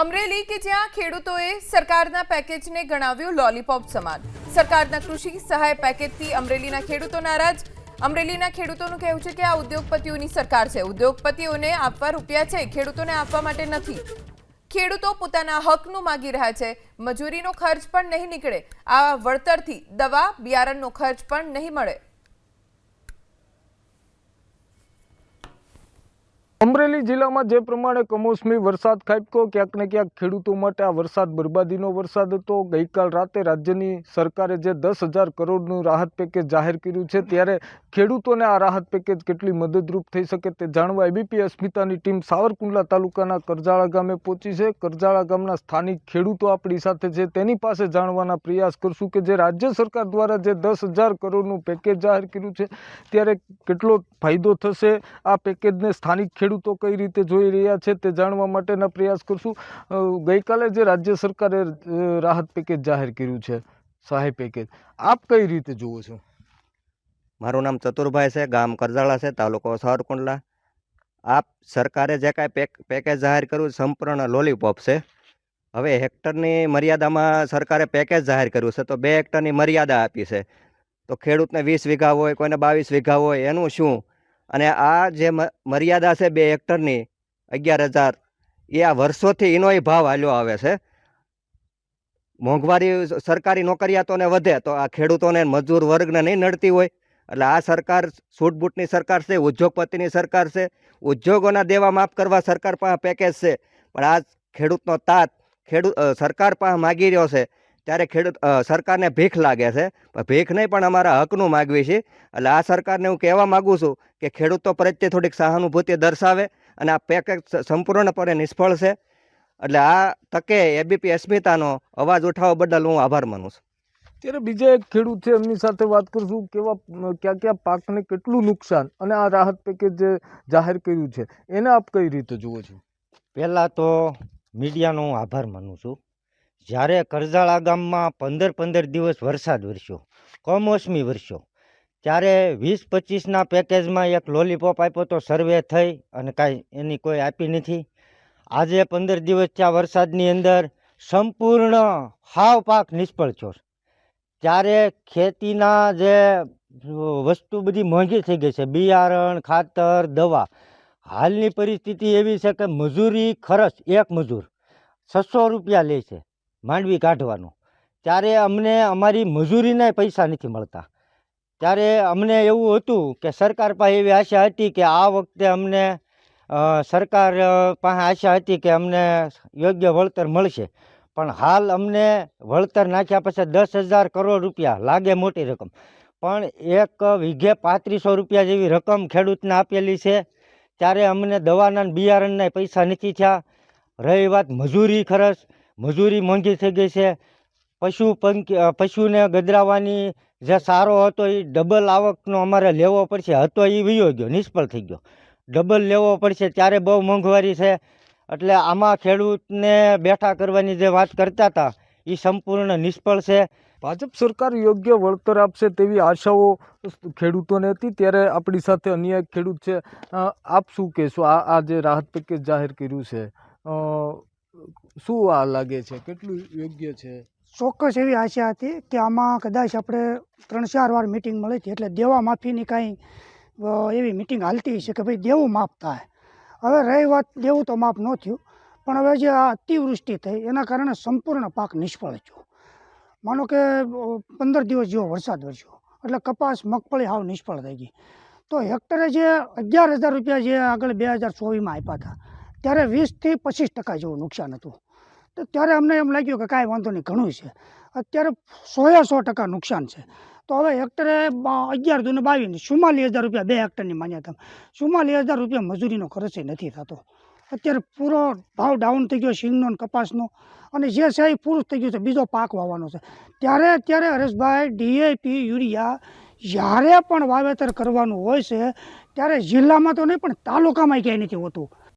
અમરેલી કે જ્યાં ખેડૂતોએ સરકારના પેકેજને ગણાવ્યું લોલીપોપ સમાન. સરકારના કૃષિ સહાય પેકેજથી અમરેલીના ખેડૂતો નારાજ. અમરેલીના ખેડૂતોનું કહેવું છે કે આ ઉદ્યોગપતિઓની સરકાર છે. ઉદ્યોગપતિઓને આપવા રૂપિયા છે, ખેડૂતોને આપવા માટે નથી. ખેડૂતો પોતાના હકનું માગી રહ્યા છે. મજૂરીનો ખર્ચ પણ નહીં નીકળે. આ વળતરથી દવા, બિયારણનો ખર્ચ પણ નહીં મળે. અમરેલી જિલ્લામાં જે પ્રમાણે કમોસમી વરસાદ ખાબક્યો, ક્યાંક ને ક્યાંક ખેડૂતો માટે આ વરસાદ બરબાદીનો વરસાદ હતો. ગઈકાલ રાતે રાજ્યની સરકારે જે દસ હજાર કરોડનું રાહત પેકેજ જાહેર કર્યું છે, ત્યારે ખેડૂતોને આ રાહત પેકેજ કેટલી મદદરૂપ થઈ શકે તે જાણવા એબીપી અસ્મિતાની ટીમ સાવરકુંડલા તાલુકાના કરજાળા ગામે પહોંચી છે. કરજાળા ગામના સ્થાનિક ખેડૂતો આપણી સાથે છે, તેની પાસે જાણવાના પ્રયાસ કરશું કે જે રાજ્ય સરકાર દ્વારા જે દસ હજાર કરોડનું પેકેજ જાહેર કર્યું છે, ત્યારે કેટલો ફાયદો થશે? આ પેકેજને સ્થાનિક ખેડૂતો કઈ રીતે જોઈ રહ્યા છે તે જાણવા માટેના પ્રયાસ કરશું. ગઈકાલે જે રાજ્ય સરકારે રાહત પેકેજ જાહેર કર્યું છે, સહાય પેકેજ, આપ કઈ રીતે જુઓ છો? મારું નામ ચતુરભાઈ છે, ગામ કરજાળા છે, તાલુકો સારકુંડલા આપ સરકારે જે કાંઈ પેક, પેકેજ જાહેર કર્યું સંપૂર્ણ લોલીપોપ છે. હવે હેક્ટરની મર્યાદામાં સરકારે પેકેજ જાહેર કર્યું છે, તો બે હેક્ટરની મર્યાદા આપી છે. તો ખેડૂતને વીસ વીઘા હોય, કોઈને બાવીસ વીઘા હોય, એનું શું? અને આ જે મર્યાદા છે બે હેક્ટરની, અગિયાર હજાર, એ આ વર્ષોથી એનોય ભાવ હાલ્યો આવે છે. મોંઘવારી સરકારી નોકરિયાતોને વધે તો આ ખેડૂતોને મજૂર વર્ગને નહીં નડતી હોય. એટલે આ સરકાર છૂટબૂટની સરકાર છે, ઉદ્યોગપતિની સરકાર છે, ઉદ્યોગોના દેવા માફ કરવા સરકાર પાસે પેકેજ છે. પણ આ ખેડૂતનો તાત ખેડૂત સરકાર પાસે માગી રહ્યો છે. ત્યારે ખેડૂત સરકારને ભીખ લાગે છે. પણ ભીખ નહીં પણ અમારા હકનું માગવી છે. એટલે આ સરકારને હું કહેવા માગું છું કે ખેડૂતો પ્રત્યે થોડીક સહાનુભૂતિ દર્શાવે અને આ પેકેજ સંપૂર્ણપણે નિષ્ફળ છે. એટલે આ તકે એબીપી અસ્મિતાનો અવાજ ઉઠાવવા બદલ હું આભાર માનું છું. ત્યારે બીજા એક ખેડૂત છે એમની સાથે વાત કરશું કેવા ક્યાં કયા કયા પાકને કેટલું નુકસાન અને આ રાહત પેકેજ જે જાહેર કર્યું છે એને આપ કઈ રીતે જુઓ છો? પહેલાં તો મીડિયાનો હું આભાર માનું છું. જ્યારે કરજાળા ગામમાં પંદર પંદર દિવસ વરસાદ વરસ્યો, કમોસમી વરસ્યો, ત્યારે વીસ પચીસના પેકેજમાં એક લોલીપોપ આપ્યો તો સર્વે થઈ અને કાંઈ એની કોઈ આપી નથી. આજે પંદર દિવસ થયા વરસાદની અંદર સંપૂર્ણ હાવ પાક નિષ્ફળ છો. ત્યારે ખેતીના જે વસ્તુ બધી મોંઘી થઈ ગઈ છે, બિયારણ, ખાતર, દવા, હાલની પરિસ્થિતિ એવી છે કે મજૂરી ખર્ચ, એક મજૂર, છસો રૂપિયા લે છે. માંડવી કાઢવાનું. ત્યારે અમને અમારી મજૂરીના પૈસા નથી મળતા. ત્યારે અમને એવું હતું કે સરકાર પાસે એવી આશા હતી કે આ વખતે અમને સરકાર પાસે આશા હતી કે અમને યોગ્ય વળતર મળશે. પણ હાલ અમને વળતર નાખ્યા પછી દસ હજાર કરોડ રૂપિયા લાગે મોટી રકમ. પણ એક વીઘે પાંત્રીસો રૂપિયા જેવી રકમ ખેડૂતને આપેલી છે. ત્યારે અમને દવાના બિયારણના પૈસા નથી થયા. રહી વાત મજૂરી ખર્ચ. મજૂરી મોંઘી થઈ ગઈ છે. પશુ પંખી પશુને ગદરાવાની જે સારો હતો એ ડબલ આવકનો અમારે લેવો પડશે. હતો એ વયો ગયો, નિષ્ફળ થઈ ગયો. ડબલ લેવો પડશે, ત્યારે બહુ મોંઘવારી છે. એટલે આમાં ખેડૂતને બેઠા કરવાની જે વાત કરતા હતા એ સંપૂર્ણ નિષ્ફળ છે. ભાજપ સરકાર યોગ્ય વળતર આપશે તેવી આશાઓ ખેડૂતોને હતી. ત્યારે આપણી સાથે અન્ય ખેડૂત છે. આપ શું કહેશો? આ આ જે રાહત પેકેજ જાહેર કર્યું છે શું આ લાગે છે? કેટલું યોગ્ય છે? ચોક્કસ એવી આશા હતી કે આમાં કદાચ આપણે ત્રણ ચાર વાર મિટિંગ મળી હતી એટલે દેવા માફીની કાંઈ એવી મિટિંગ હાલતી છે કે ભાઈ દેવું માફ થાય. હવે રહી વાત દેવું તો માફ ન થયું, પણ હવે જે આ અતિવૃષ્ટિ થઈ એના કારણે સંપૂર્ણ પાક નિષ્ફળ થયો. માનો કે પંદર દિવસ જેવો વરસાદ વરસ્યો, એટલે કપાસ, મગફળી હાવ નિષ્ફળ થઈ ગઈ. તો હેક્ટરે જે અગિયાર હજાર રૂપિયા જે આગળ બે હજાર ચોવીસમાં આપ્યા હતા ત્યારે વીસથી પચીસ ટકા જેવું નુકસાન હતું. તો ત્યારે અમને એમ લાગ્યું કે કાંઈ વાંધો નહીં ઘણું છે. અત્યારે સોએ સો ટકા નુકસાન છે. તો હવે હેક્ટરે અગિયાર દૂને બાવીસ ચુમ્માલીસ હજાર રૂપિયા બે હેક્ટરની માન્યતા. ચુમ્માલીસ હજાર રૂપિયા મજૂરીનો ખર્ચ નથી થતો. અત્યારે પૂરો ભાવ ડાઉન થઈ ગયો સિંગનો અને કપાસનો. અને જે છે એ પૂરું થઈ ગયું છે, બીજો પાક વાવવાનો છે. ત્યારે અત્યારે હરેશભાઈ ડીએપી યુરિયા જ્યારે પણ વાવેતર કરવાનું હોય છે, ત્યારે જિલ્લામાં તો નહીં, પણ તાલુકામાં ક્યાંય નથી હોતું.